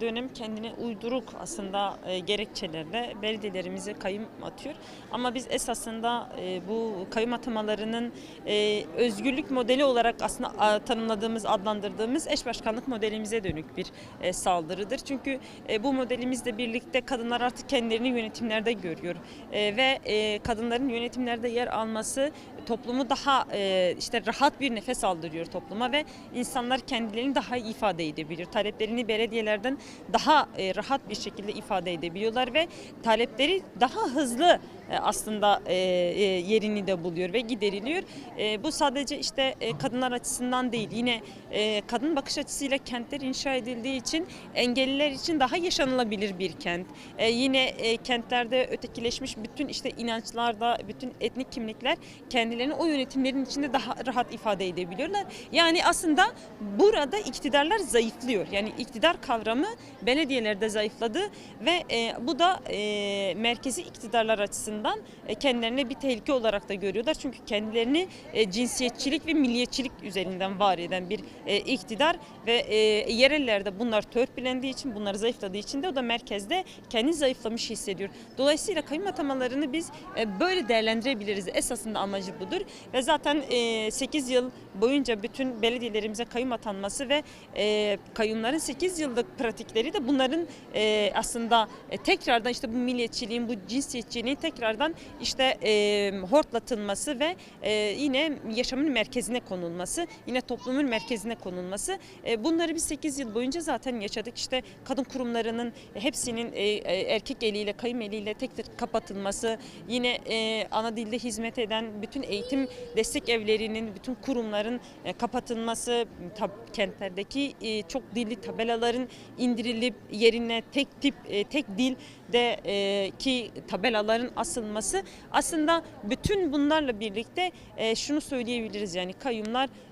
dönem kendine uyduruk aslında e, gerekçelerle belediyelerimize kayım atıyor. Ama biz esasında e, bu kayım atamalarının e, özgürlük modeli olarak aslında tanımladığımız, adlandırdığımız eş başkanlık modelimize dönük bir saldırıdır. Çünkü bu modelimizle birlikte kadınlar artık kendilerini yönetimlerde görüyor. Ve kadınların yönetimlerde yer alması toplumu daha e, işte rahat bir nefes aldırıyor topluma ve insanlar kendilerini daha iyi ifade edebiliyor. Taleplerini belediyelerden daha e, rahat bir şekilde ifade edebiliyorlar ve talepleri daha hızlı aslında e, e, yerini de buluyor ve gideriliyor. E, bu sadece işte e, kadınlar açısından değil yine e, kadın bakış açısıyla kentler inşa edildiği için engelliler için daha yaşanılabilir bir kent. E, yine e, kentlerde ötekileşmiş bütün işte inançlarda, bütün etnik kimlikler kendilerini o yönetimlerin içinde daha rahat ifade edebiliyorlar. Yani aslında burada iktidarlar zayıflıyor. Yani iktidar kavramı belediyelerde zayıfladı ve e, bu da e, merkezi iktidarlar açısından e, kendilerine bir tehlike olarak da görüyorlar. Çünkü kendilerini e, cinsiyetçilik ve milliyetçilik üzerinden var eden bir e, iktidar ve yerellerde bunlar törpülendiği için, bunlar zayıfladığı için de o da merkezde kendi zayıflamış hissediyor. Dolayısıyla kayyum atamalarını biz böyle değerlendirebiliriz. Esasında amacı budur ve zaten e, 8 yıl boyunca bütün belediyelerimize kayyum atanması ve e, kayyumların 8 yıllık pratikleri de bunların aslında tekrardan işte bu milliyetçiliğin, bu cinsiyetçiliğin tekrardan işte e, hortlatılması ve e, yine yaşamın merkezine konulması, yine toplumun merkezine konulması. E, bunları biz 8 yıl boyunca zaten yaşadık. İşte kadın kurumlarının hepsinin e, erkek eliyle, kayım eliyle tek tek kapatılması, yine e, ana dilde hizmet eden bütün eğitim destek evlerinin, bütün kurumların e, kapatılması, tab- kentlerdeki e, çok dilli tabelaların indirilip yerine tek tip, e, tek dil de e, ki tabelaların asılması aslında bütün bunlarla birlikte e, şunu söyleyebiliriz yani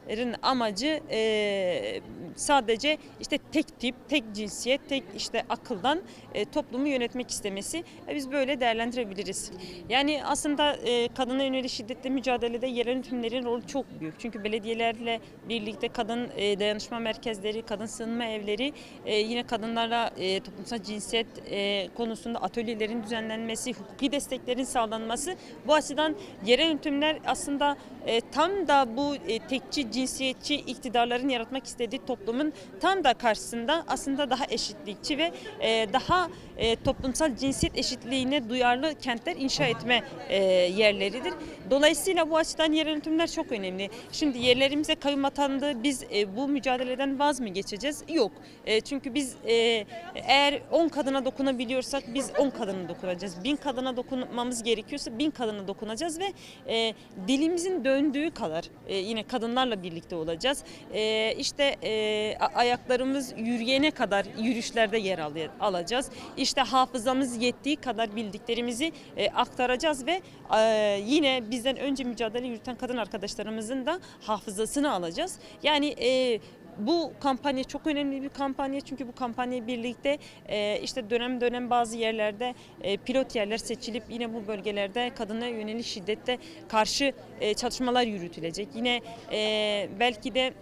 kayyumların amacı e, sadece işte tek tip, tek cinsiyet, tek işte akıldan e, toplumu yönetmek istemesi E, biz böyle değerlendirebiliriz. Yani aslında e, kadına yönelik şiddetle mücadelede yerel yönetimlerin rolü çok büyük. Çünkü belediyelerle birlikte kadın e, dayanışma merkezleri, kadın sığınma evleri, e, yine kadınlarla e, toplumsal cinsiyet e, konusunda atölyelerin düzenlenmesi, hukuki desteklerin sağlanması bu açıdan yerel yönetimler aslında e, tam da bu e, tekçi, cinsiyetçi iktidarların yaratmak istediği toplumun tam da karşısında aslında daha eşitlikçi ve e, daha e, toplumsal cinsiyet eşitliğine duyarlı kentler inşa etme e, yerleridir. Dolayısıyla bu açıdan yerel yönetimler çok önemli. Şimdi yerlerimize kayyum atandı. Biz e, bu mücadeleden vaz mı geçeceğiz? Yok. E, çünkü biz e, eğer 10 kadına dokunabiliyorsak biz 10 kadına dokunacağız. 1000 kadına dokunmamız gerekiyorsa 1000 kadına dokunacağız ve e, dilimizin döndüğü kadar e, yine kadınlarla birlikte olacağız. E, işte e, ayaklarımız yürüyene kadar yürüyüşlerde yer al- alacağız. İşte hafızamız yettiği kadar bildiklerimizi e, aktaracağız ve e, yine bizden önce mücadele yürüten kadın arkadaşlarımızın da hafızasını alacağız. Yani e, bu kampanya çok önemli bir kampanya çünkü bu kampanya birlikte e, işte dönem dönem bazı yerlerde e, pilot yerler seçilip yine bu bölgelerde kadına yönelik şiddette karşı e, çalışmalar yürütülecek. Yine e, belki de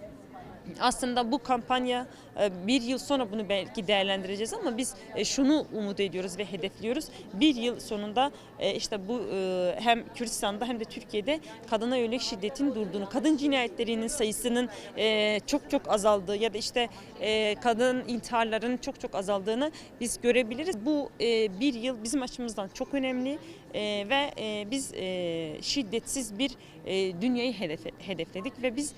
aslında bu kampanya e, bir yıl sonra bunu belki değerlendireceğiz ama biz e, şunu umut ediyoruz ve hedefliyoruz. Bir yıl sonunda e, işte bu hem Kürdistan'da hem de Türkiye'de kadına yönelik şiddetin durduğunu, kadın cinayetlerinin sayısının çok çok azaldığı ya da işte kadın intiharların çok çok azaldığını biz görebiliriz. Bu bir yıl bizim açımızdan çok önemli ve biz şiddetsiz bir dünyayı hedef, hedefledik ve biz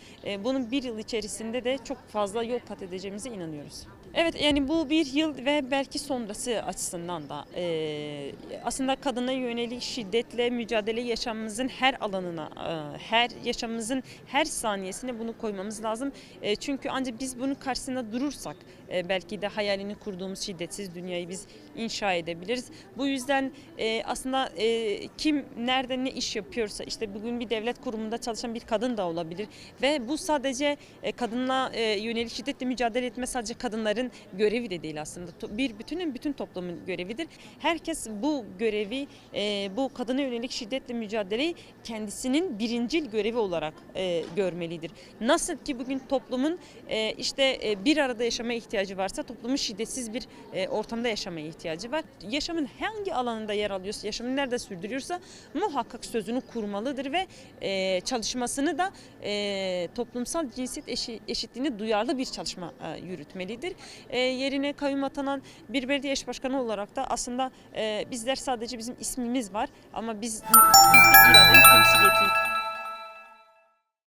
bunun bir yıl içerisinde de çok fazla yol kat edeceğimize inanıyoruz. Evet yani bu bir yıl ve belki sonrası açısından da e, aslında kadına yönelik şiddetle mücadele yaşamımızın her alanına, e, her yaşamımızın her saniyesine bunu koymamız lazım. E, çünkü ancak biz bunun karşısında durursak e, belki de hayalini kurduğumuz şiddetsiz dünyayı biz inşa edebiliriz. Bu yüzden e, aslında e, kim nerede ne iş yapıyorsa işte bugün bir devlet kurumunda çalışan bir kadın da olabilir ve bu sadece e, kadınla e, yönelik şiddetle mücadele etme sadece kadınların kişinin görevi de değil aslında. Bir bütünün bütün toplumun görevidir. Herkes bu görevi, e, bu kadına yönelik şiddetle mücadeleyi kendisinin birincil görevi olarak e, görmelidir. Nasıl ki bugün toplumun e, işte bir arada yaşamaya ihtiyacı varsa toplumun şiddetsiz bir ortamda yaşamaya ihtiyacı var. Yaşamın hangi alanında yer alıyorsa, yaşamını nerede sürdürüyorsa muhakkak sözünü kurmalıdır ve çalışmasını da toplumsal cinsiyet eşi- eşitliğine duyarlı bir çalışma yürütmelidir. E, yerine kayyum atanan bir belediye eş başkanı olarak da aslında e, bizler sadece bizim ismimiz var ama biz biz bir iradenin temsiliyetiyiz.